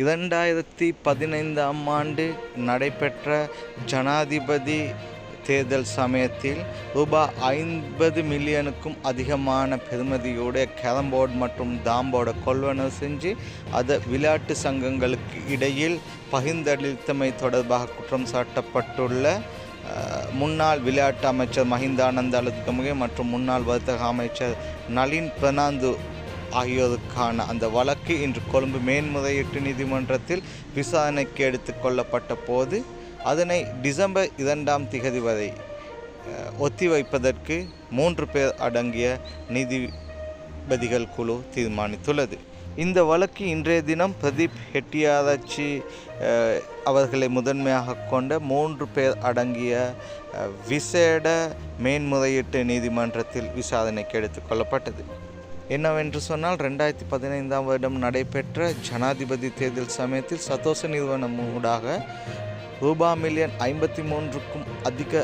இரண்டாயிரத்தி பதினைந்தாம் ஆண்டு நடைபெற்ற ஜனாதிபதி தேர்தல் சமயத்தில் ரூபாய் ஐம்பது மில்லியனுக்கும் அதிகமான பெறுமதியோட கேரம்போர்டு மற்றும் தாம்போட கொள்வனவு செஞ்சு அதை விளையாட்டு சங்கங்களுக்கு இடையில் பகிர்ந்தளித்தமை தொடர்பாக குற்றம் சாட்டப்பட்டுள்ள முன்னாள் விளையாட்டு அமைச்சர் மஹிந்தானந்த அலுத்கமுகே மற்றும் முன்னாள் வர்த்தக அமைச்சர் நளின் பிரனாந்து ஆகியோருக்கான அந்த வழக்கு இன்று கொழும்பு மேன்முறையீட்டு நீதிமன்றத்தில் விசாரணைக்கு எடுத்து கொள்ளப்பட்ட போது அதனை டிசம்பர் இரண்டாம் திகதி வரை ஒத்திவைப்பதற்கு மூன்று பேர் அடங்கிய நீதிபதிகள் குழு தீர்மானித்துள்ளது. இந்த வழக்கு இன்றைய தினம் பிரதீப் ஹெட்டியாராச்சி அவர்களை முதன்மையாக கொண்ட மூன்று பேர் அடங்கிய விசேட மேன்முறையீட்டு நீதிமன்றத்தில் விசாரணைக்கு எடுத்துக்கொள்ளப்பட்டது என்னவென்று சொன்னால் ரெண்டாயிரத்தி பதினைந்தாம் வருடம் நடைபெற்ற ஜனாதிபதி தேர்தல் சமயத்தில் சதோச நிறுவனம் ஊடாக ரூபா மில்லியன் ஐம்பத்தி மூன்றுக்கும் அதிக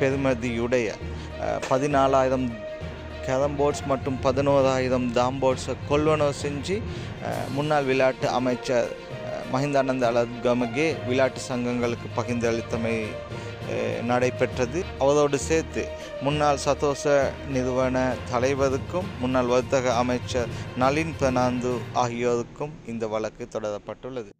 பெறுமதியுடைய பதினாலாயிரம் கேரம் போர்ட்ஸ் மற்றும் பதினோராயிரம் தாம் போர்ட்ஸை கொள்வனவு செஞ்சு முன்னாள் விளையாட்டு அமைச்சர் மஹிந்தானந்த அலத்கமகே விளையாட்டு சங்கங்களுக்கு பகிர்ந்தளித்தமை நடைபெற்றது. அவரோடு சேர்த்து முன்னாள் சதோச நிறுவன தலைவருக்கும் முன்னாள் வர்த்தக அமைச்சர் நளின் பிரனாந்து ஆகியோருக்கும் இந்த வழக்கு தொடரப்பட்டுள்ளது.